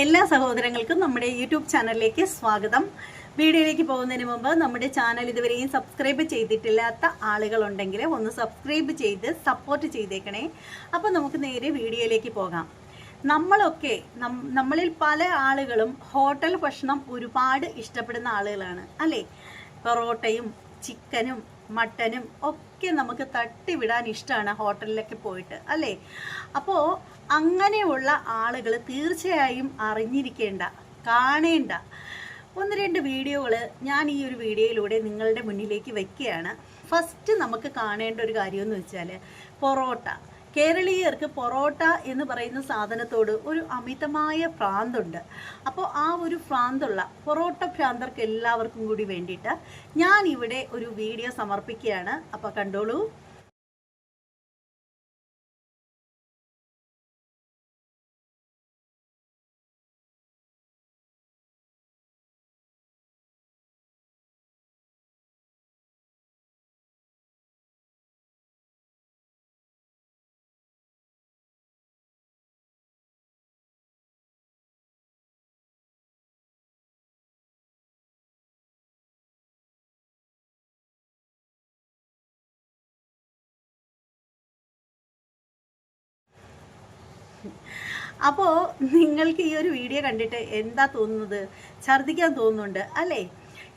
എല്ലാ സഹോദരങ്ങൾക്കും നമ്മുടെ യൂട്യൂബ് ചാനലിലേക്ക് സ്വാഗതം. വീഡിയോയിലേക്ക് പോകുന്നതിന് മുമ്പ് നമ്മുടെ ചാനൽ ഇതുവരെയും സബ്സ്ക്രൈബ് ചെയ്തിട്ടില്ലാത്ത ആളുകളുണ്ടെങ്കിൽ ഒന്ന് സബ്സ്ക്രൈബ് ചെയ്ത് സപ്പോർട്ട് ചെയ്തേക്കണേ. അപ്പോൾ നമുക്ക് നേരെ വീഡിയോയിലേക്ക് പോകാം. നമ്മളൊക്കെ നമ്മളിൽ പല ആളുകളും ഹോട്ടൽ ഭക്ഷണം ഒരുപാട് ഇഷ്ടപ്പെടുന്ന ആളുകളാണ്. അല്ലേ? പൊറോട്ടയും ചിക്കനും മട്ടനും ഒക്കെ നമുക്ക് തട്ടിവിടാൻ ഇഷ്ടമാണ് ഹോട്ടലിലൊക്കെ പോയിട്ട് അല്ലേ? അപ്പോൾ അങ്ങനെയുള്ള ആളുകൾ തീർച്ചയായും അറിഞ്ഞിരിക്കേണ്ട കാണേണ്ട. ഒന്ന് രണ്ട് വീഡിയോകൾ ഞാൻ ഈ ഒരു വീഡിയോയിലൂടെ നിങ്ങളുടെ മുന്നിലേക്ക് വെക്കുകയാണ്. ഫസ്റ്റ് നമുക്ക് കാണേണ്ട ഒരു കാര്യമെന്ന് വെച്ചാൽ പൊറോട്ട. കേരളീയർക്ക് പൊറോട്ട എന്ന് പറയുന്ന സാധനത്തോട് ഒരു അമിതമായ ഭ്രാന്തുണ്ട്. അപ്പോൾ ആ ഒരു ഭ്രാന്തുള്ള പൊറോട്ട ഭ്രാന്തർക്ക് എല്ലാവർക്കും കൂടി വേണ്ടിയിട്ട് ഞാൻ ഇവിടെ ഒരു വീഡിയോ സമർപ്പിക്കുകയാണ്. അപ്പോൾ കണ്ടോളൂ. അപ്പോൾ നിങ്ങൾക്ക് ഈ ഒരു വീഡിയോ കണ്ടിട്ട് എന്താ തോന്നുന്നത്? ഛർദ്ദിക്കാൻ തോന്നുന്നുണ്ട് അല്ലേ?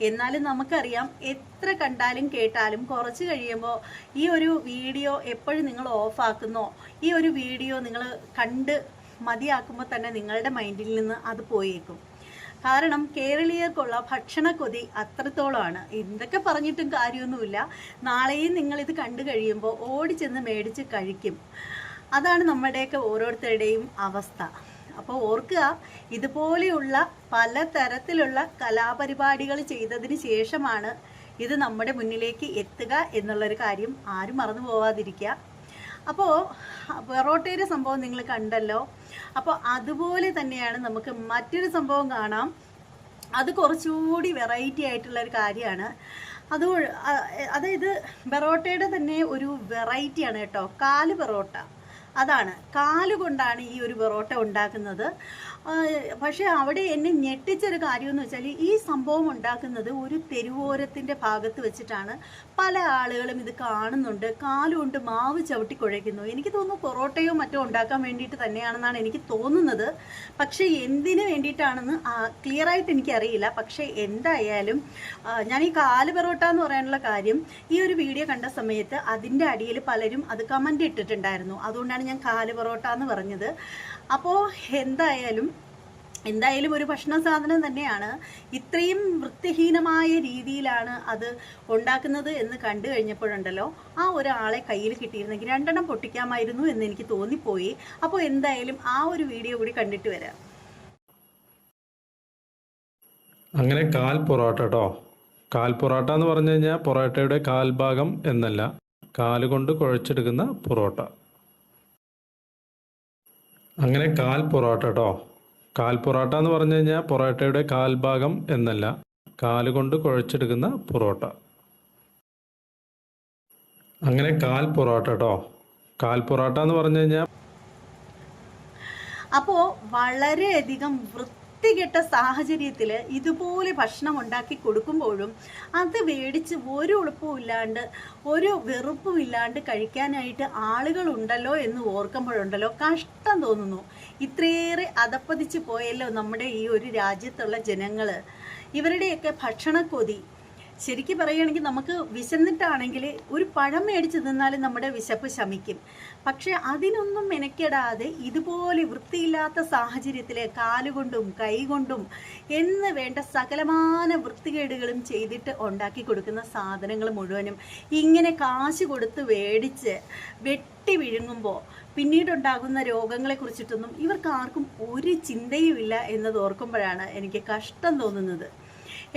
എന്നാലും നമുക്കറിയാം എത്ര കണ്ടാലും കേട്ടാലും കുറച്ച് കഴിയുമ്പോൾ ഈ ഒരു വീഡിയോ എപ്പോഴും നിങ്ങൾ ഓഫാക്കുന്നോ ഈ ഒരു വീഡിയോ നിങ്ങൾ കണ്ട് മതിയാക്കുമ്പോൾ തന്നെ നിങ്ങളുടെ മൈൻഡിൽ നിന്ന് അത് പോയേക്കും. കാരണം കേരളീയർക്കുള്ള ഭക്ഷണ കൊതി അത്രത്തോളമാണ്. എന്തൊക്കെ പറഞ്ഞിട്ടും കാര്യമൊന്നുമില്ല. നാളെയും നിങ്ങളിത് കണ്ടു കഴിയുമ്പോൾ ഓടിച്ചെന്ന് മേടിച്ച് കഴിക്കും. അതാണ് നമ്മുടെയൊക്കെ ഓരോരുത്തരുടെയും അവസ്ഥ. അപ്പോൾ ഓർക്കുക ഇതുപോലെയുള്ള പല തരത്തിലുള്ള കലാപരിപാടികൾ ചെയ്തതിന് ശേഷമാണ് ഇത് നമ്മുടെ മുന്നിലേക്ക് എത്തുക എന്നുള്ളൊരു കാര്യം ആരും മറന്നു പോവാതിരിക്കുക. അപ്പോൾ പൊറോട്ടയുടെ സംഭവം നിങ്ങൾ കണ്ടല്ലോ. അപ്പോൾ അതുപോലെ തന്നെയാണ് നമുക്ക് മറ്റൊരു സംഭവം കാണാം. അത് കുറച്ചുകൂടി വെറൈറ്റി ആയിട്ടുള്ള ഒരു കാര്യമാണ് അത് അതായത് പെറോട്ടയുടെ തന്നെ ഒരു വെറൈറ്റിയാണ് കേട്ടോ. കാൽ ബെറോട്ട അതാണ്. കാലുകൊണ്ടാണ് ഈ ഒരു പൊറോട്ട ഉണ്ടാക്കുന്നത്. പക്ഷേ അവിടെ എന്നെ ഞെട്ടിച്ചൊരു കാര്യമെന്ന് വെച്ചാൽ ഈ സംഭവം ഉണ്ടാക്കുന്നത് ഒരു തെരുവോരത്തിന്റെ ഭാഗത്ത് വെച്ചിട്ടാണ്. പല ആളുകളും ഇത് കാണുന്നുണ്ട്. കാലുകൊണ്ട് മാവ് ചവിട്ടി കുഴയ്ക്കുന്നു. എനിക്ക് തോന്നുന്നു പൊറോട്ടയോ മറ്റോ ഉണ്ടാക്കാൻ വേണ്ടിയിട്ട് തന്നെയാണെന്നാണ് എനിക്ക് തോന്നുന്നത്. പക്ഷേ എന്തിനു വേണ്ടിയിട്ടാണെന്ന് ക്ലിയർ ആയിട്ട് എനിക്കറിയില്ല. പക്ഷേ എന്തായാലും ഞാൻ ഈ കാൽ പൊറോട്ട എന്ന് പറയാനുള്ള കാര്യം ഈ ഒരു വീഡിയോ കണ്ട സമയത്ത് അതിന്റെ അടിയിൽ പലരും അത് കമന്റ് ഇട്ടിട്ടുണ്ടായിരുന്നു. അതുകൊണ്ടാണ് ഞാൻ കാൽ പൊറോട്ട എന്ന് പറഞ്ഞത്. അപ്പോൾ എന്തായാലും എന്തായാലും ഒരു ഭക്ഷണ സാധനം തന്നെയാണ്. ഇത്രയും വൃത്തിഹീനമായ രീതിയിലാണ് അത് ഉണ്ടാക്കുന്നത് എന്ന് കണ്ടു കഴിഞ്ഞപ്പോഴുണ്ടല്ലോ ആ ഒരാളെ കയ്യിൽ കിട്ടിയിരുന്നെങ്കിൽ രണ്ടെണ്ണം പൊട്ടിക്കാമായിരുന്നു എന്ന് എനിക്ക് തോന്നിപ്പോയി. അപ്പോൾ എന്തായാലും ആ ഒരു വീഡിയോ കൂടി കണ്ടിട്ട് വരാം. അങ്ങനെ കാൽ പൊറോട്ട കേട്ടോ കാൽ പൊറോട്ട എന്ന് പറഞ്ഞു കഴിഞ്ഞാൽ പൊറോട്ടയുടെ കാൽഭാഗം എന്നല്ല കാലുകൊണ്ട് കുഴച്ചെടുക്കുന്ന പൊറോട്ട. അങ്ങനെ കാൽ പൊറോട്ട കേട്ടോ കാൽ പൊറോട്ട എന്ന് പറഞ്ഞു കഴിഞ്ഞാൽ പൊറോട്ടയുടെ കാൽഭാഗം എന്നല്ല. കാലുകൊണ്ട് കുഴച്ചെടുക്കുന്ന പൊറോട്ട. അങ്ങനെ കാൽ പൊറോട്ട കേട്ടോ കാൽ പൊറോട്ട എന്ന് പറഞ്ഞു കഴിഞ്ഞാൽ അപ്പോൾ വളരെയധികം വൃത്തികെട്ട സാഹചര്യത്തിൽ ഇതുപോലെ ഭക്ഷണം ഉണ്ടാക്കി കൊടുക്കുമ്പോഴും അത് മേടിച്ച് ഒരു ഉളുപ്പും ഇല്ലാണ്ട് ഒരു വെറുപ്പും ഇല്ലാണ്ട് കഴിക്കാനായിട്ട് ആളുകളുണ്ടല്ലോ എന്ന് ഓർക്കുമ്പോഴുണ്ടല്ലോ കഷ്ടം തോന്നുന്നു. ഇത്രയേറെ അതപ്പതിച്ച് പോയല്ലോ നമ്മുടെ ഈ ഒരു രാജ്യത്തുള്ള ജനങ്ങൾ ഇവരുടെയൊക്കെ ഭക്ഷണക്കൊതി ശരിക്കും പറയുകയാണെങ്കിൽ നമുക്ക് വിശന്നിട്ടാണെങ്കിൽ ഒരു പഴം മേടിച്ച് തിന്നാലും നമ്മുടെ വിശപ്പ് ശമിക്കും. പക്ഷെ അതിനൊന്നും മെനക്കെടാതെ ഇതുപോലെ വൃത്തിയില്ലാത്ത സാഹചര്യത്തിൽ കാലുകൊണ്ടും കൈകൊണ്ടും എന്ന് വേണ്ട സകലമാന വൃത്തികേടുകളും ചെയ്തിട്ട് ഉണ്ടാക്കി കൊടുക്കുന്ന സാധനങ്ങൾ മുഴുവനും ഇങ്ങനെ കാശ് കൊടുത്ത് മേടിച്ച് വെട്ടി വിഴുങ്ങുമ്പോൾ പിന്നീടുണ്ടാകുന്ന രോഗങ്ങളെ കുറിച്ചിട്ടൊന്നും ഇവർക്ക് ആർക്കും ഒരു ചിന്തയുമില്ല എന്നത് ഓർക്കുമ്പോഴാണ് എനിക്ക് കഷ്ടം തോന്നുന്നത്.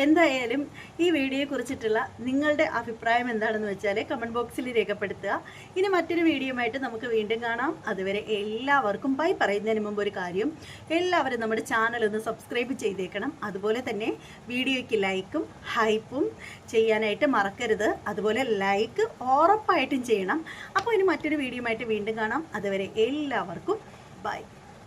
എന്തായാലും ഈ വീഡിയോയെ കുറിച്ചിട്ടുള്ള നിങ്ങളുടെ അഭിപ്രായം എന്താണെന്ന് വെച്ചാൽ കമന്റ് ബോക്സിൽ രേഖപ്പെടുത്തുക. ഇനി മറ്റൊരു വീഡിയോയുമായിട്ട് നമുക്ക് വീണ്ടും കാണാം. അതുവരെ എല്ലാവർക്കും ബൈ പറയുന്നതിന് മുമ്പ് ഒരു കാര്യം. എല്ലാവരും നമ്മുടെ ചാനൽ ഒന്ന് സബ്സ്ക്രൈബ് ചെയ്തേക്കണം. അതുപോലെ തന്നെ വീഡിയോയ്ക്ക് ലൈക്കും ഹൈപ്പും ചെയ്യാനായിട്ട് മറക്കരുത്. അതുപോലെ ലൈക്ക് ഉറപ്പായിട്ടും ചെയ്യണം. അപ്പോൾ ഇനി മറ്റൊരു വീഡിയോയുമായിട്ട് വീണ്ടും കാണാം. അതുവരെ എല്ലാവർക്കും ബൈ